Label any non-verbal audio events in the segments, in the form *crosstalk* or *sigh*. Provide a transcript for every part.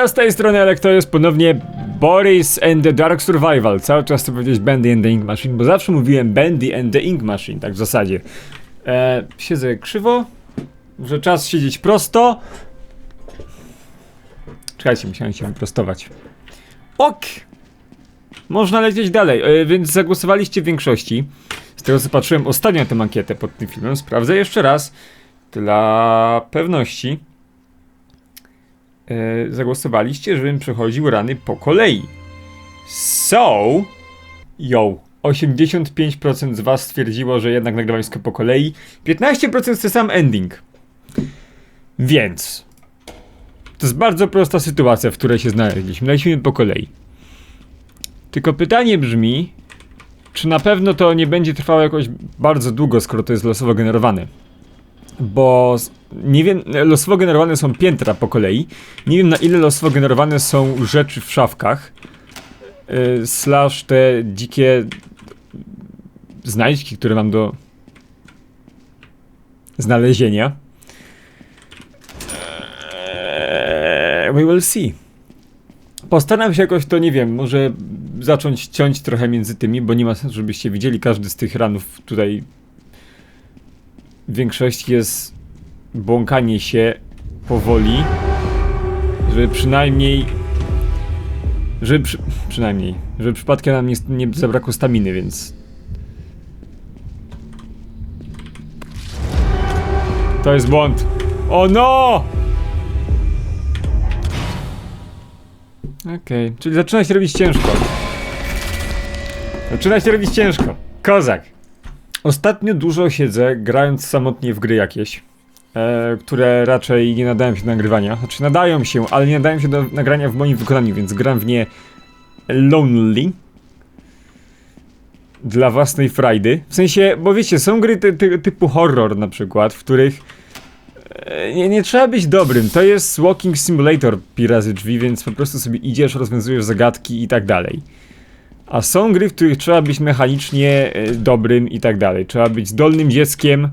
Hejo, z tej strony, ale to jest ponownie Boris and the Dark Survival. Cały czas chcę powiedzieć Bendy and the Ink Machine, bo zawsze mówiłem Bendy and the Ink Machine, tak w zasadzie. E, siedzę krzywo, że czas siedzieć prosto. Czekajcie, musiałem się wyprostować. Ok! Można lecieć dalej, e, więc zagłosowaliście w większości. Z tego co patrzyłem ostatnio tę ankietę pod tym filmem, sprawdzę jeszcze raz dla pewności. E, zagłosowaliście, żebym przechodził rany po kolei. So, yo, 85% z was stwierdziło, że jednak nagrywam wszystko po kolei, 15% chce sam ending. Więc, to jest bardzo prosta sytuacja, w której się znaleźliśmy. Lecimy po kolei. Tylko pytanie brzmi, czy na pewno to nie będzie trwało jakoś bardzo długo, skoro to jest losowo generowane. Bo nie wiem, losowo generowane są piętra po kolei. Nie wiem na ile losowo generowane są rzeczy w szafkach. Yy, slash te dzikie znajdźki, które mam do znalezienia. Eee, we will see. Postaram się jakoś to, nie wiem, może zacząć ciąć trochę między tymi, bo nie ma sensu, żebyście widzieli każdy z tych ranów tutaj. W większości jest błąkanie się powoli, żeby przynajmniej. Żeby przy, przynajmniej, żeby przypadkiem nam nie, nie zabrakło staminy, więc. To jest błąd. O no! Okej, czyli zaczyna się robić ciężko. Zaczyna się robić ciężko. Kozak. Ostatnio dużo siedzę, grając samotnie w gry jakieś, e, które raczej nie nadają się do nagrywania. Znaczy nadają się, ale nie nadają się do nagrania w moim wykonaniu, więc gram w nie lonely. Dla własnej frajdy. W sensie, bo wiecie, są gry ty, ty, typu horror na przykład, w których e, nie, nie trzeba być dobrym. To jest Walking Simulator pi razy drzwi, więc po prostu sobie idziesz, rozwiązujesz zagadki i tak dalej. A są gry, w których trzeba być mechanicznie e, dobrym i tak dalej. Trzeba być zdolnym dzieckiem,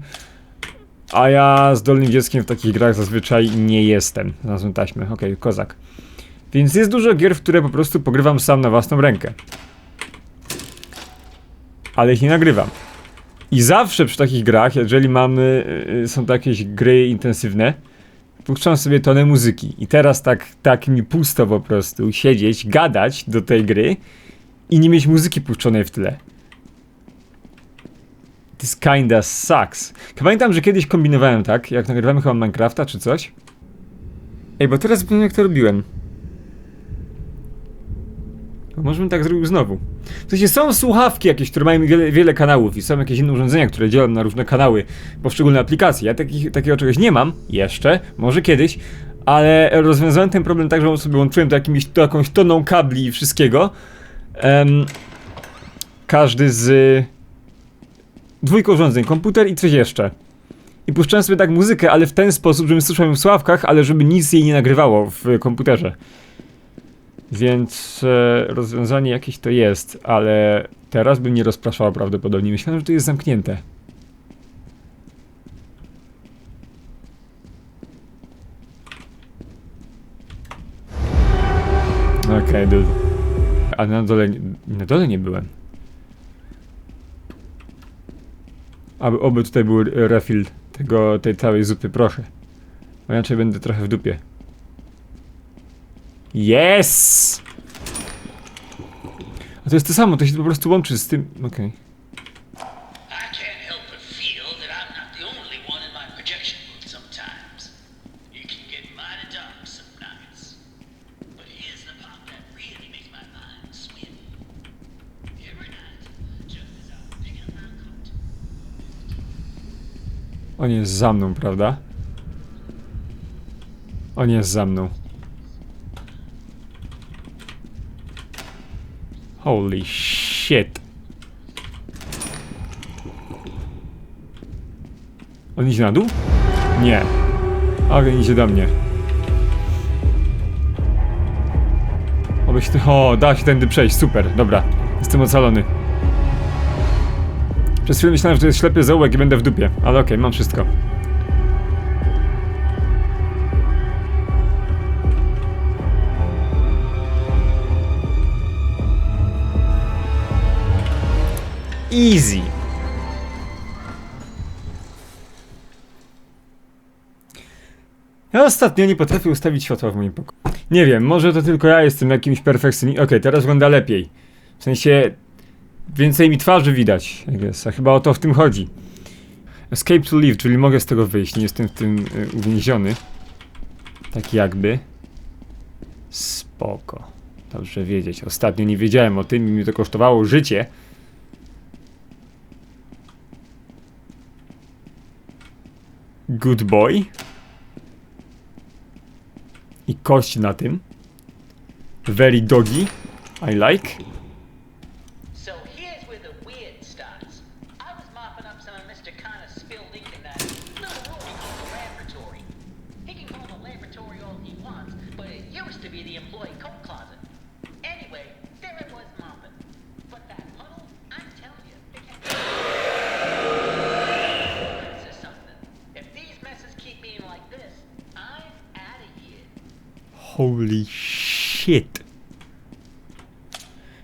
a ja zdolnym dzieckiem w takich grach zazwyczaj nie jestem. Znalazłem taśmę, okej, kozak. Więc jest dużo gier, w które po prostu pogrywam sam na własną rękę. Ale ich nie nagrywam. I zawsze przy takich grach, jeżeli mamy, y, są to jakieś gry intensywne, puszczam sobie tonę muzyki. I teraz tak, tak mi pusto po prostu siedzieć, gadać do tej gry i nie mieć muzyki puszczonej w tle. This kinda sucks. Pamiętam, że kiedyś kombinowałem tak, jak nagrywamy chyba Minecrafta czy coś. Ej, bo teraz wiem jak to robiłem. Może bym tak zrobił znowu. W sensie są słuchawki jakieś, które mają wiele, wiele kanałów i są jakieś inne urządzenia, które działają na różne kanały, poszczególne aplikacje. Ja takich, takiego czegoś nie mam jeszcze, może kiedyś, ale rozwiązałem ten problem tak, że sobie łączyłem to jakimiś, to jakąś toną kabli i wszystkiego. Każdy z dwójką urządzeń, komputer i coś jeszcze. I puszczałem sobie tak muzykę, ale w ten sposób, żebym słyszał ją w sławkach, ale żeby nic jej nie nagrywało w komputerze. Więc e, rozwiązanie jakieś to jest, ale teraz bym nie rozpraszało prawdopodobnie. Myślałem, że to jest zamknięte. Okay, A na dole, na dole nie byłem. Aby, oby tutaj był refill tego, tej całej zupy, proszę. Bo inaczej będę trochę w dupie. Yes! A to jest to samo, to się po prostu łączy z tym. Okej. I On jest za mną, prawda? On jest za mną. Holy shit. On idzie na dół? Nie. Ale idzie do mnie. Oby. O, da się tędy przejść, super, dobra. Jestem ocalony. Przez chwilę myślałem, że to jest ślepy zołek i będę w dupie, ale okej, okay, mam wszystko. Easy. Ja ostatnio nie potrafię ustawić światła w moim pokoju. Nie wiem, może to tylko ja jestem jakimś perfekcjonistą. Okej, okay, teraz wygląda lepiej. W sensie więcej mi twarzy widać, I guess. a chyba o to w tym chodzi. Escape to live, czyli mogę z tego wyjść, nie jestem w tym y, uwięziony. Tak jakby. Spoko. Dobrze wiedzieć. Ostatnio nie wiedziałem o tym i mi to kosztowało życie. Good boy. I kość na tym. Very doggy. I like. So here's where the weird starts. I was mopping up some of Mr. Connor's spilled ink in that little room he calls a laboratory. He can call the laboratory all he wants, but it used to be the employee coat closet. Anyway, there I was mopping. But that puddle, I'm telling you, it is something. If these messes keep being like this, I'm out of here. Holy shit.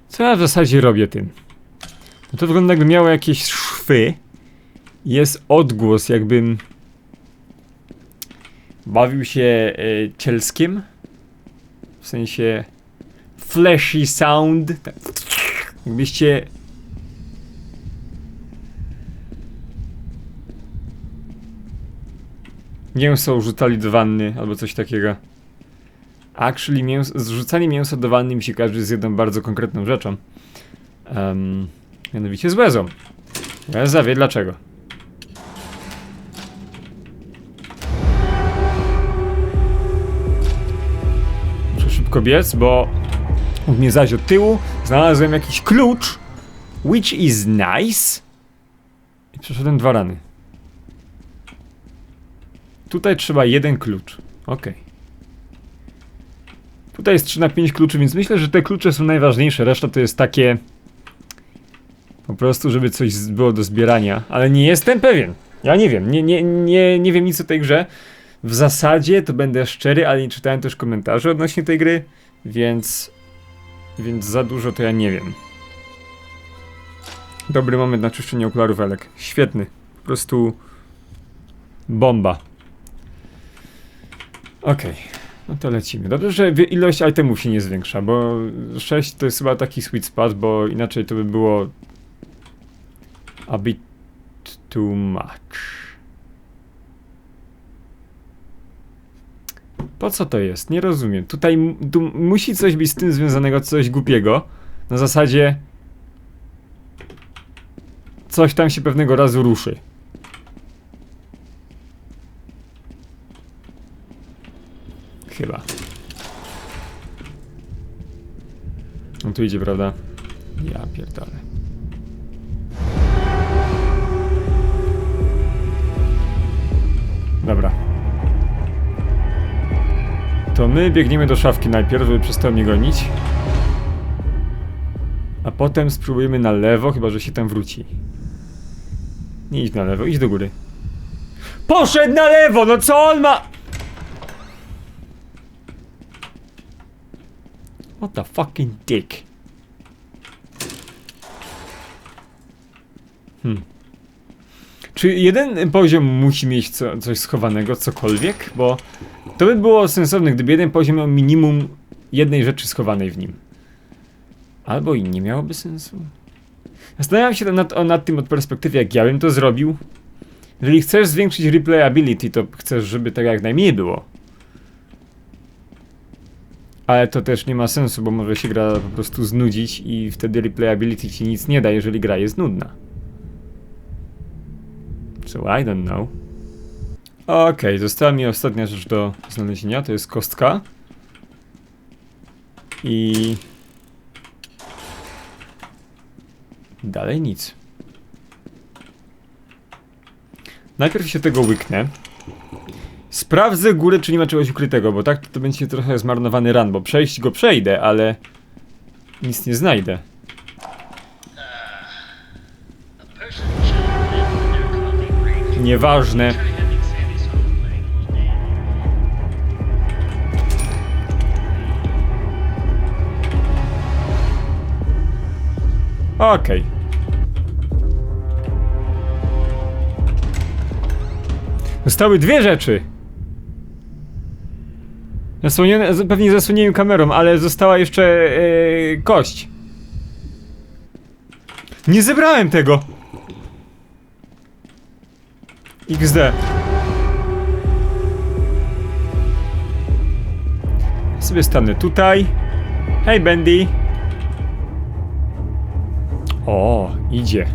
Co ja w zasadzie robię tym? No to wygląda jakby miało jakieś szwy. Jest odgłos, jakbym bawił się e, cielskiem. Sensie flashy sound. Jakbyście mięso rzucali do wanny albo coś takiego. Actually, mięs zrzucanie mięsa do wanny mi się kojarzy z jedną bardzo konkretną rzeczą. Um, mianowicie z łezą. Łeza wie dlaczego. Szybko biec, bo mnie zaś od tyłu znalazłem jakiś klucz, which is nice. I przeszedłem dwa rany. Tutaj trzeba jeden klucz. Okej. Tutaj jest 3 na 5 kluczy, więc myślę, że te klucze są najważniejsze. Reszta to jest takie. Po prostu, żeby coś było do zbierania. Ale nie jestem pewien. Ja nie wiem. Nie, nie, nie, nie wiem nic o tej grze. W zasadzie to będę szczery, ale nie czytałem też komentarzy odnośnie tej gry, więc. Więc za dużo to ja nie wiem. Dobry moment na czyszczenie okularów Elek. Świetny. Po prostu. Bomba. Okej. No to lecimy. Dobrze, że ilość itemów się nie zwiększa, bo 6 to jest chyba taki sweet spot, bo inaczej to by było a bit too much. Po co to jest? Nie rozumiem. Tutaj musi coś być z tym związanego, coś głupiego. Na zasadzie coś tam się pewnego razu ruszy. Chyba. No tu idzie, prawda? Ja pierdolę. Dobra. To my biegniemy do szafki najpierw, żeby przestał mnie gonić. A potem spróbujemy na lewo, chyba że się tam wróci. Nie idź na lewo, idź do góry. Poszedł na lewo, no co on ma? What the fucking dick? Hmm. Czy jeden poziom musi mieć co, coś schowanego, cokolwiek? Bo to by było sensowne, gdyby jeden poziom miał minimum jednej rzeczy schowanej w nim. Albo i nie miałoby sensu. Zastanawiam się nad, nad tym od perspektywy, jak ja bym to zrobił. Jeżeli chcesz zwiększyć replayability, to chcesz, żeby tak jak najmniej było. Ale to też nie ma sensu, bo może się gra po prostu znudzić i wtedy replayability ci nic nie da, jeżeli gra jest nudna. So I don't know. Okej, została mi ostatnia rzecz do znalezienia, to jest kostka. I... Dalej nic. Najpierw się tego łyknę. Sprawdzę górę, czy nie ma czegoś ukrytego, bo tak to będzie trochę zmarnowany run, bo przejść go przejdę, ale nic nie znajdę. A Okej. Okay. Zostały dwie rzeczy. Zasłonione, pewnie zasłoniłem kamerą, ale została jeszcze yy, kość. Nie zebrałem tego. XD. Sobie stanę tutaj. Hej, Bendy. O, idzie.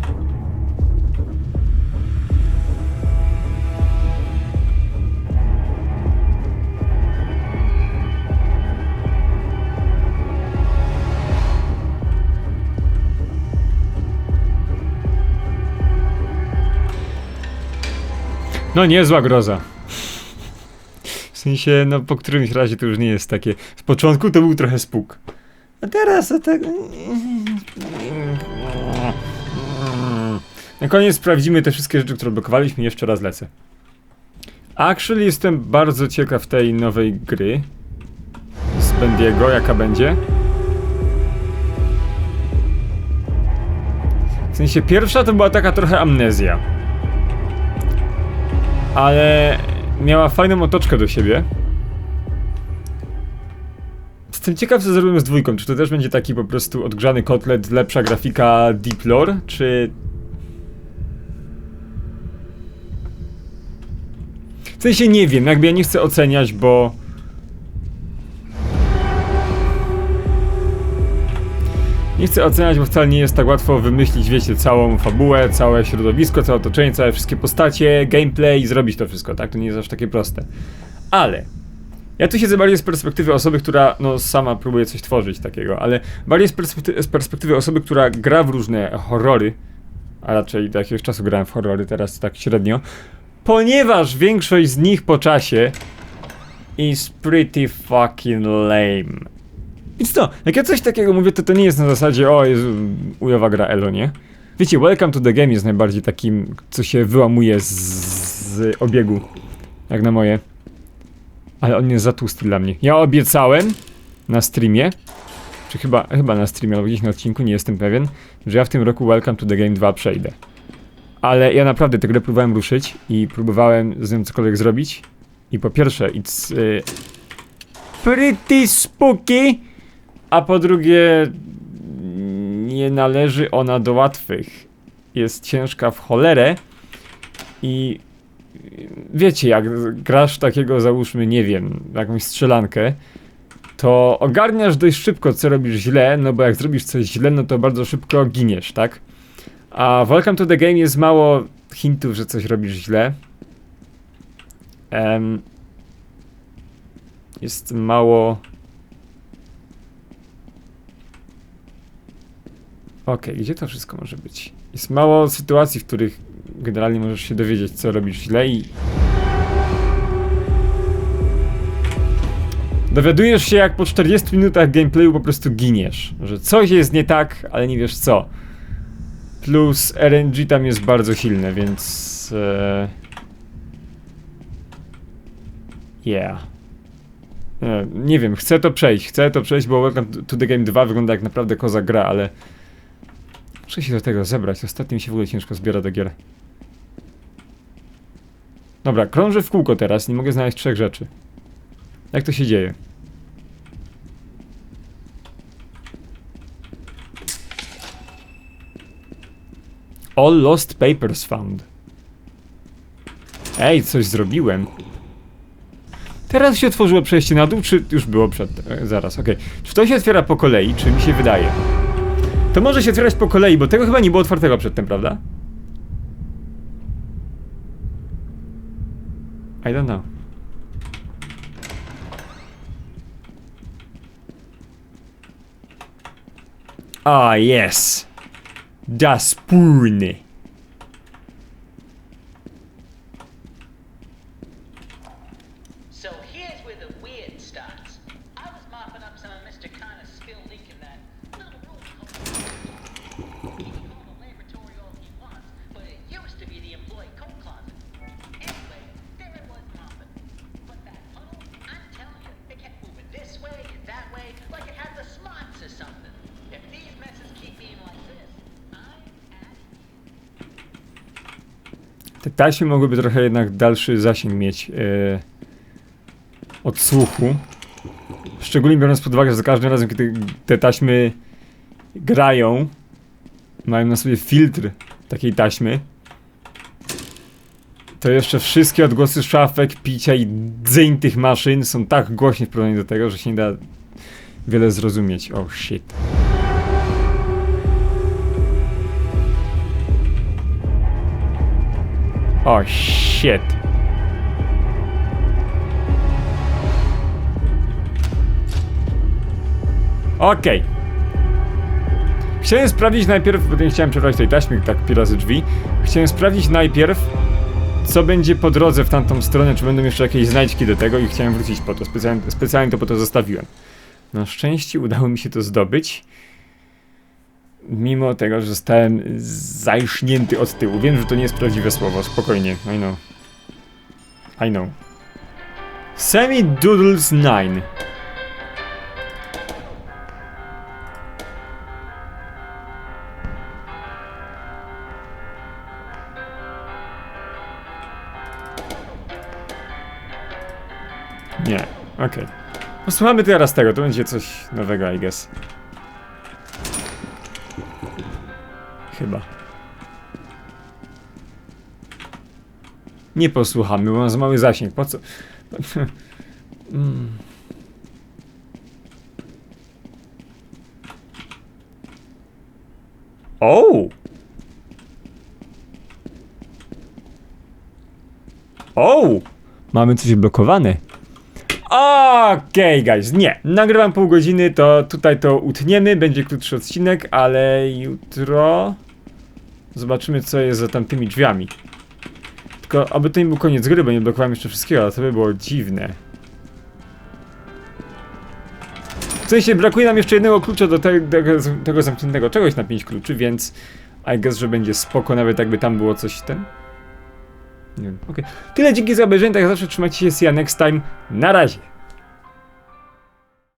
No niezła groza. W sensie, no po którymś razie to już nie jest takie. Z początku to był trochę spuk. A teraz to tak. Na koniec sprawdzimy te wszystkie rzeczy, które blokowaliśmy jeszcze raz lecę. Actually jestem bardzo ciekaw tej nowej gry. Z Bendiego, jaka będzie. W sensie pierwsza to była taka trochę amnezja ale miała fajną otoczkę do siebie. Jestem ciekaw, co zrobimy z dwójką. Czy to też będzie taki po prostu odgrzany kotlet, lepsza grafika Deep Lore, czy... W sensie nie wiem, jakby ja nie chcę oceniać, bo... Nie chcę oceniać, bo wcale nie jest tak łatwo wymyślić, wiecie, całą fabułę, całe środowisko, całe otoczenie, całe wszystkie postacie, gameplay i zrobić to wszystko, tak? To nie jest aż takie proste. Ale ja tu siedzę bardziej z perspektywy osoby, która no sama próbuje coś tworzyć takiego, ale bardziej z, perspekty- z perspektywy osoby, która gra w różne horrory, a raczej do jakiegoś czasu grałem w horrory, teraz tak średnio, ponieważ większość z nich po czasie is pretty fucking lame. Więc co, jak ja coś takiego mówię, to to nie jest na zasadzie, o Jezu, ujowa gra Elo, nie? Wiecie, Welcome to the Game jest najbardziej takim, co się wyłamuje z, z obiegu, jak na moje. Ale on jest za tłusty dla mnie. Ja obiecałem na streamie, czy chyba, chyba na streamie albo gdzieś na odcinku, nie jestem pewien, że ja w tym roku Welcome to the Game 2 przejdę. Ale ja naprawdę tę grę próbowałem ruszyć i próbowałem z nią cokolwiek zrobić. I po pierwsze, it's y, pretty spooky, a po drugie nie należy ona do łatwych. Jest ciężka w cholerę i wiecie, jak grasz takiego, załóżmy, nie wiem, jakąś strzelankę, to ogarniasz dość szybko, co robisz źle, no bo jak zrobisz coś źle, no to bardzo szybko giniesz, tak? A w Welcome to the Game jest mało hintów, że coś robisz źle. Em, jest mało... Okej, gdzie to wszystko może być? Jest mało sytuacji, w których generalnie możesz się dowiedzieć, co robisz źle i... Dowiadujesz się, jak po 40 minutach gameplayu po prostu giniesz. Że coś jest nie tak, ale nie wiesz co. Plus RNG tam jest bardzo silne, więc... E... Yeah. E, nie wiem, chcę to przejść, chcę to przejść, bo Welcome to the Game 2 wygląda jak naprawdę koza gra, ale... Muszę się do tego zebrać, ostatnio mi się w ogóle ciężko zbiera do gier. Dobra, krążę w kółko teraz, nie mogę znaleźć trzech rzeczy. Jak to się dzieje? All lost papers found. Ej, coś zrobiłem. Teraz się otworzyło przejście na dół, czy już było przed... E, zaraz, okej. Czy to się otwiera po kolei, czy mi się wydaje? To może się otwierać po kolei, bo tego chyba nie było otwartego przedtem, prawda? I don't know. Ah, yes. Das Spoon. Taśmy mogłyby trochę jednak dalszy zasięg mieć e, od słuchu. Szczególnie biorąc pod uwagę, że za każdym razem, kiedy te taśmy grają, mają na sobie filtr takiej taśmy, to jeszcze wszystkie odgłosy szafek, picia i dzyń tych maszyn są tak głośne w porównaniu do tego, że się nie da wiele zrozumieć. Oh shit. Oh shit. Okej. Chciałem sprawdzić najpierw, bo nie chciałem przebrać tej taśmy, tak pi razy drzwi. Chciałem sprawdzić najpierw, co będzie po drodze w tamtą stronę, czy będą jeszcze jakieś znajdźki do tego i chciałem wrócić po to. Specjalnie, specjalnie to po to zostawiłem. Na szczęście udało mi się to zdobyć. Mimo tego, że zostałem zajsznięty od tyłu. Wiem, że to nie jest prawdziwe słowo, spokojnie. I know. I know. Semi Doodles 9. Nie, okej. Posłuchamy teraz tego, to będzie coś nowego, I guess. Chyba. Nie posłuchamy, bo mam za mały zasięg. Po co? *laughs* Mm. O! O! Mamy coś blokowane. Okej, guys, nie. Nagrywam pół godziny, to tutaj to utniemy, będzie krótszy odcinek, ale jutro zobaczymy, co jest za tamtymi drzwiami. Tylko, aby to nie był koniec gry, bo nie blokowałem jeszcze wszystkiego, ale to by było dziwne. W sensie, brakuje nam jeszcze jednego klucza do te, tego, tego zamkniętego czegoś na 5 kluczy, więc I guess, że będzie spoko, nawet jakby tam było coś ten. Nie wiem, okej. Tyle dzięki za obejrzenie, tak jak zawsze trzymajcie się, see ya next time. Na razie.